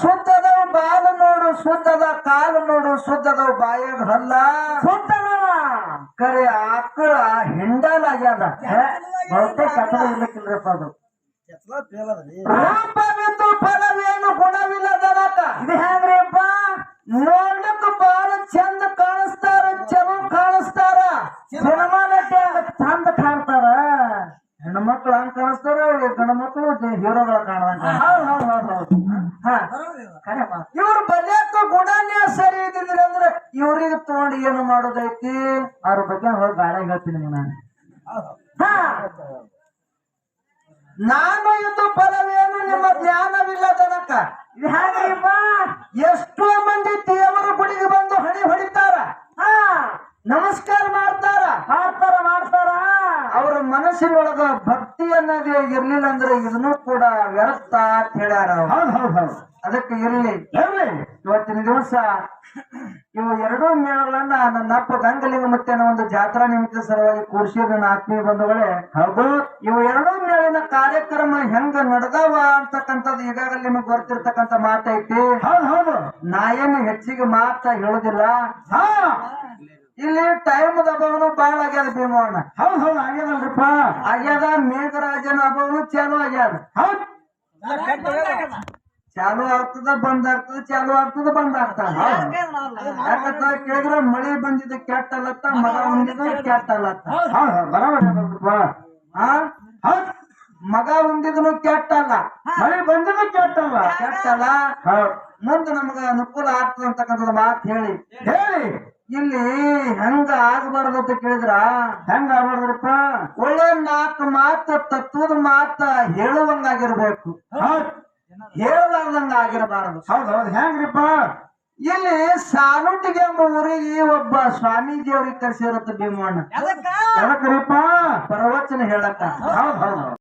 ಶುದ್ಧದ ಕಾಲು ನೋಡು ಸುದ್ದದ ಬಾಯಾಗ ಹಲ್ಲ. ಸುತ್ತದವ. ಕರೆ ಆಕಳ ಹಿಂಡಲ್ ಬಹುತೇಕ ಕಥೆ ಇರ್ಲಿಕ್ಕಿಲ್ರಪ್ಪ ಅದು. ರೂಪವಿದ್ದು ಫಲವೇನು ಗುಣವಿಲ್ಲದನಕ ಇದು ಹೆಂಗ್ರಿಪ್ಪ ನೋಡ್ಲಿಕ್ಕೆ ಬಾಳ ಚಂದ ಕಾಣಿಸ್ತಾರ ಚಲೋ ಕಾಣಿಸ್ತಾರ. ನಟ ಚಂದ ಕಾಣ್ತಾರ. ಹೆಣ್ಮಕ್ಳು ಹಂಗ ಕಾಣಿಸ್ತಾರ ಗಂಡ ಮಕ್ಕಳು ಹೀರೋಗಳ ಕಾಣದಂಗ ಹೌದು ಹೌದು ಹೌದು ಹೌದ್. ಇವ್ರ ಬಲ್ಯಾಕ ಗುಣನೇ ಸರಿ ಇದ್ದಿದ್ರೆ ಅಂದ್ರೆ ಇವ್ರಿಗೆ ತಗೊಂಡು ಏನು ಮಾಡೋದೈತಿ? ಅವ್ರ ಬಗ್ಗೆ ಹೋಗಿ ಬಾಳೆ ಹೇಳ್ತೀನಿ ನಾನು. ನಾನು ಇದು ಫಲವೇನು ನಿಮ್ಮ ಜ್ಞಾನವಿಲ್ಲ ತನಕ ಎಷ್ಟೋ ಮಂದಿ ದೇವರ ಗುಡಿಗೆ ಬಂದು ಹಣಿ ಹೊಡಿತಾರ. ಹಾ. ನಮಸ್ಕಾರ ಮಾಡ್ತಾರ. ಮಾಡ್ತಾರ ಮಾಡ್ತಾರ. ಅವರ ಮನಸ್ಸಿನೊಳಗ ಭಕ್ತಿ ಅನ್ನೋದು ಇರ್ಲಿಲ್ಲ ಅಂದ್ರೆ ಇದನ್ನು ಕೂಡ ವ್ಯರ್ಥ ಅಂತ ಹೇಳ್ಯಾರ ಅದಕ್ಕೆ ಇರ್ಲಿ. ಇವತ್ತಿನ ದಿವಸ ಇವು ಎರಡೂ ಮೇಳಗಳನ್ನ ನನ್ನ ಅಪ್ಪ ಗಂಗಲಿಂಗ ಮತ್ತೆ ಒಂದು ಜಾತ್ರಾ ನಿಮಿತ್ತ ಸಲುವಾಗಿ ಕೂರ್ಸಿದ ನನ್ನ ಆತ್ಮೀಯ ಬಂಧುಗಳೇ. ಹೌದು. ಇವು ಎರಡೂ ಮೇಳಿನ ಕಾರ್ಯಕ್ರಮ ಹೆಂಗ ನಡೆದವ ಅಂತಕ್ಕಂಥದ್ದು ಈಗಾಗಲೇ ನಿಮಗೆ ಗೊತ್ತಿರ್ತಕ್ಕಂಥ ಮಾತೈತಿ. ಹೌದು ಹೌದು. ನಾ ಏನು ಹೆಚ್ಚಿಗೆ ಮಾತ ಹೇಳುದಿಲ್ಲ. ಹಾ. ಇಲ್ಲಿ ಟೈಮ್ ಅಭಾವನು ಬಹಳ ಆಗ್ಯದ ಭೀಮಣ್ಣ ಹೌದ್ ಹೌದ್ ಆಗ್ಯದಲ್ರಿಪ್ಪ. ಆಗ್ಯದ ಮೇಘರಾಜನ ಅಭಾವನು ಚಾಲು ಆಗ್ಯದ. ಹೌದ್. ಚಾಲು ಆಗ್ತದ ಬಂದ್ ಆಗ್ತದ ಚಾಲು ಆಗ್ತದ ಬಂದ್ ಆಗ್ತದ. ಯಾಕಂತ ಕೇಳಿದ್ರ ಮಳಿ ಬಂದಿದ್ದ ಕೆಟ್ಟ ಅಲ್ಲತ್ತ ಮಗ ಉಂಡಿದ್ದು ಕೆಟ್ಟ ಅಲ್ಲತ್ತ ಹೌದ್ ಹೌದ್ ಬರಾಬರಿ ಅದಲ್ರಿಪ್ಪ ಆ? ಹೌದ್. ಮಗ ಉಂಡಿದ್ನು ಕೆಟ್ಟ ಮಳಿ ಮಳೆ ಬಂದಿದ್ದು ಕೆಟ್ಟಲ್ಲ ಕೆಟ್ಟಲ್ಲ ಮುಂದೆ ನಮಗ ಅನುಕೂಲ ಆಗ್ತದ ಅಂತಕ್ಕಂಥದ್ದು ಮಾತು ಹೇಳಿ. ಹೇಳಿ. ಇಲ್ಲಿ ಹೆಂಗ ಆಗಬಾರ್ದಂತ ಅಂತ ಕೇಳಿದ್ರ? ಹೆಂಗ ಆಗ್ಬಾರ್ದ್ರಪ್ಪ ಒಳ್ಳೆ ನಾಲ್ಕು ಮಾತು ತತ್ವದ ಮಾತ ಹೇಳುವಂಗಾಗಿರ್ಬೇಕು. ಹೇಳಲಾರ್ದಂಗ ಆಗಿರಬಾರದು ಹೌದು ಹೌದು. ಹೆಂಗ್ರಿಪ್ಪ? ಇಲ್ಲಿ ಸಾಲುಟಿಗೆ ಎಂಬ ಊರಿಗೆ ಒಬ್ಬ ಸ್ವಾಮೀಜಿ ಅವ್ರಿಗೆ ಕರೆಸಿರತ್ತ ಭೀಮಣ್ಣ. ಎದಕ್ರಿಪ್ಪ? ಪ್ರವಚನ ಹೇಳಕ್ಕ. ಹೌದ್ ಹೌದ್.